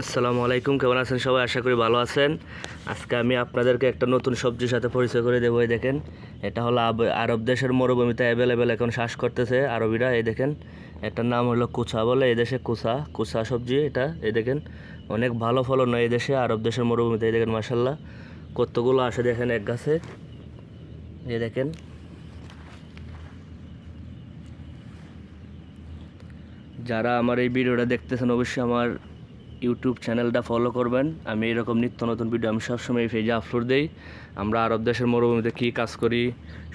আসসালামু আলাইকুম, কেমন আছেন সবাই? আশা করি ভালো আছেন। আজকে আমি আপনাদেরকে একটা নতুন সবজির সাথে পরিচয় করে দেবো, এই দেখেন। এটা হলো আরব দেশের মরুভূমিতে অ্যাভেলেবেল এখন শ্বাস করতেছে আরবিরা, এই দেখেন। এটার নাম হলো কুচা বলে, এই দেশে কুচা কুচা সবজি এটা, এই দেখেন। অনেক ভালো ফলন হয় এই দেশে, আরব দেশের মরুভূমিতে, এই দেখেন মাসাল্লাহ কতগুলো আসে দেখেন এক গাছে। এই দেখেন। যারা আমার এই ভিডিওটা দেখতেছেন, অবশ্যই আমার ইউটিউব চ্যানেলটা ফলো করবেন। আমি এরকম নিত্য নতুন ভিডিও আমি সবসময় এই পেজে আপলোড দিই। আমরা আরব দেশের মরুভূমিতে কী কাজ করি,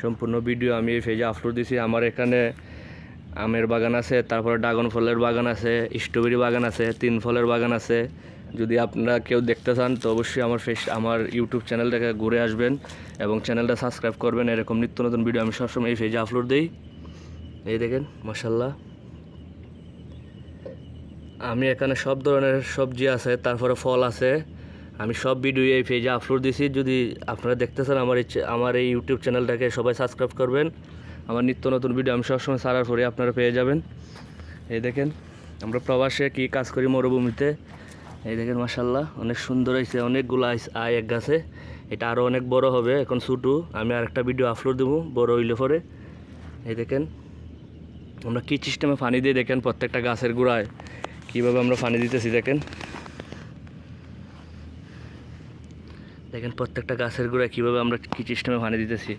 সম্পূর্ণ ভিডিও আমি এই পেজে আপলোড দিছি। আমার এখানে আমের বাগান আছে, তারপরে ড্রাগন ফলের বাগান আছে স্ট্রবেরি বাগান আছে, তিন ফলের বাগান আছে। যদি আপনারা কেউ দেখতে চান, তো অবশ্যই আমার ফেস আমার ইউটিউব চ্যানেলটাকে ঘুরে আসবেন এবং চ্যানেলটা সাবস্ক্রাইব করবেন। এরকম নিত্য নতুন ভিডিও আমি সবসময় এই পেজে আপলোড দিই। এই দেখেন মাসাল্লাহ আমি এখানে সব ধরনের সবজি আছে, তারপরে ফল আছে। আমি সব ভিডিও এই পেজে আপলোড দিছি। যদি আপনারা দেখতে চান আমার এই আমার এই ইউটিউব চ্যানেলটাকে সবাই সাবস্ক্রাইব করবেন। আমার নিত্য নতুন ভিডিও আমি সবসময় ছাড়ার পরে আপনারা পেয়ে যাবেন। এই দেখেন, আমরা প্রবাসে কী কাজ করি মরুভূমিতে? এই দেখেন মাসাল্লাহ অনেক সুন্দর হয়েছে, অনেকগুলো আয় এক গাছে। এটা আরও অনেক বড় হবে, এখন ছোটো। আমি আরেকটা ভিডিও আপলোড দেবো, বড় হইলে পরে। এই দেখেন, আমরা কী সিস্টেমে পানি দিয়ে দেখেন প্রত্যেকটা গাছের গোড়ায়। কীভাবে আমরা ফানি দিতেছি দেখেন। দেখেন প্রত্যেকটা গাছের গোড়ায় কীভাবে আমরা কী সিস্টেমে পানি দিতেছি।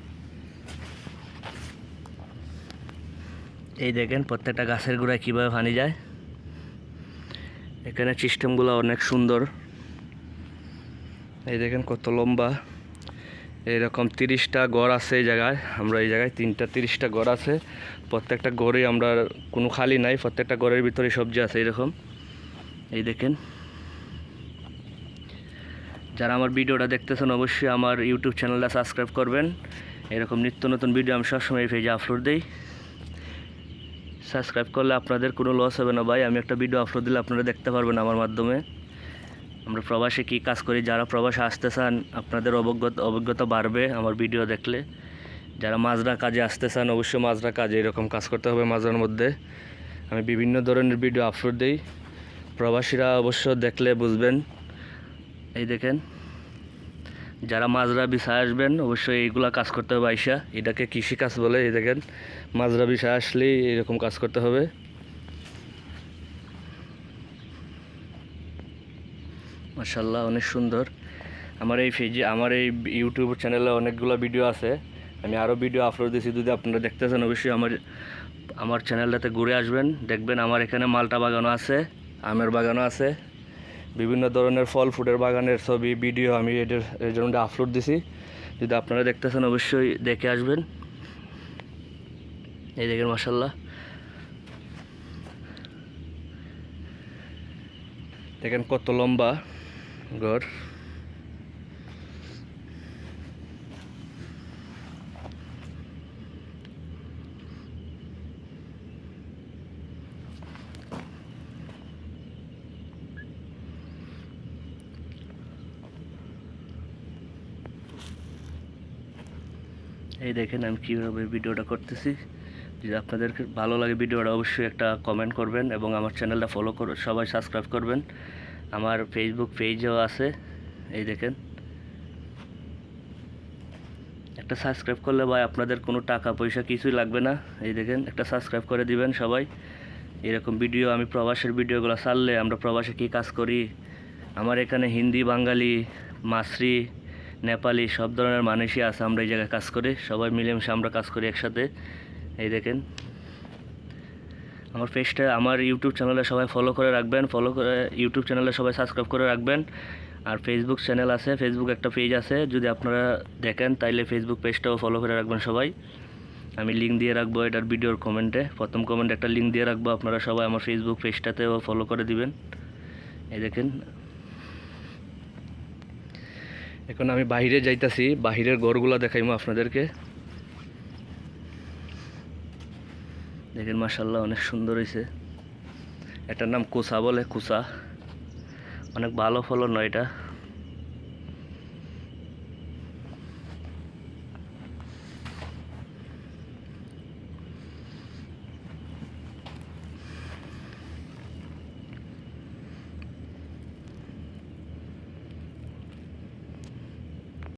এই দেখেন প্রত্যেকটা গাছের গোড়ায় কীভাবে ফানি যায়। এখানে সিস্টেমগুলো অনেক সুন্দর। এই দেখেন কত লম্বা। এরকম তিরিশটা গড় আছে এই জায়গায়। আমরা এই জায়গায় তিনটা, তিরিশটা গড় আছে। প্রত্যেকটা গড়ে আমরা কোনো খালি নাই, প্রত্যেকটা গড়ের ভিতরে সবজি আছে এরকম এই দেখেন। যারা আমার ভিডিওটা দেখতেছেন, অবশ্যই আমার ইউটিউব চ্যানেলটা সাবস্ক্রাইব করবেন। এরকম নিত্য নতুন ভিডিও আমি সবসময় এই পেজে আপলোড দিই। সাবস্ক্রাইব করলে আপনাদের কোনো লস হবে না ভাই। আমি একটা ভিডিও আপলোড দিলে আপনারা দেখতে পারবেন আমার মাধ্যমে। আমরা প্রবাসে কী কাজ করি? যারা প্রবাসে আসতে চান, আপনাদের অভিজ্ঞতা অভিজ্ঞতা বাড়বে আমার ভিডিও দেখলে। যারা মাজরা কাজে আসতে চান, অবশ্যই মাজরা কাজে এরকম কাজ করতে হবে মাজরার মধ্যে। আমি বিভিন্ন ধরনের ভিডিও আপলোড দিই। প্রবাসীরা অবশ্য দেখলে বুঝবেন। এই দেখেন, যারা মাজরা বিষয় আসবেন, অবশ্যই এইগুলা কাজ করতে হবে আইসা। এটাকে কৃষি কাজ বলে, এই দেখেন। মাজরা বিষয় আসলেই এরকম কাজ করতে হবে। মার্শাল্লাহ অনেক সুন্দর। আমার এই পেজে আমার এই ইউটিউব চ্যানেলে অনেকগুলো ভিডিও আছে। আমি আরও ভিডিও আপলোড দিয়েছি যদি আপনারা দেখতে চান অবশ্যই আমার আমার চ্যানেলটাতে ঘুরে আসবেন। দেখবেন আমার এখানে মালটা বাগানও আছে, আমের বাগানও আছে। বিভিন্ন ধরনের ফল ফুডের বাগানের ছবি, ভিডিও আমি এটার এর জন্য আপলোড দিছি। যদি আপনারা দেখতে চান অবশ্যই দেখে আসবেন। এই দেখেন মাসাল্লাহ দেখেন কত লম্বা। ঘর। এই দেখেন আমি কীভাবে ভিডিওটা করতেছি। যদি আপনাদেরকে ভালো লাগে ভিডিওটা অবশ্যই একটা কমেন্ট করবেন এবং আমার চ্যানেলটা ফলো করে, সবাই সাবস্ক্রাইব করবেন। আমার ফেসবুক পেজও আছে, এই দেখেন। একটা সাবস্ক্রাইব করলে ভাই আপনাদের কোনো টাকা পয়সা কিছুই লাগবে না। এই দেখেন, একটা সাবস্ক্রাইব করে দিবেন সবাই। এরকম ভিডিও আমি প্রবাসের ভিডিওগুলো ছাড়লে আমরা প্রবাসে কী কাজ করি? আমার এখানে হিন্দি, বাঙালি মাসরি নেপালি সব ধরনের মানুষই আছে, আমরা এই জায়গায় কাজ করি। সবাই মিলেমিশে আমরা কাজ করি একসাথে। এই দেখেন আমার পেজটা, আমার ইউটিউব চ্যানেলে সবাই ফলো করে রাখবেন ফলো করে ইউটিউব চ্যানেলে সবাই সাবস্ক্রাইব করে রাখবেন। আর ফেসবুক চ্যানেল আছে ফেসবুক একটা পেজ আছে, যদি আপনারা দেখেন তাইলে ফেসবুক পেজটাও ফলো করে রাখবেন সবাই। আমি লিঙ্ক দিয়ে রাখব এটার ভিডিওর কমেন্টে প্রথম কমেন্টে একটা লিঙ্ক দিয়ে রাখব, আপনারা সবাই আমার ফেসবুক পেজটাতেও ফলো করে দিবেন। এই দেখেন। এখন আমি বাইরে যাইতাছি বাহিরের ঘরগুলো দেখাইমো আপনাদেরকে। দেখেন মাসাল্লাহ অনেক সুন্দর হয়েছে এটার নাম কুসা বলে, কুসা। অনেক ভালো ফলন হয় এটা।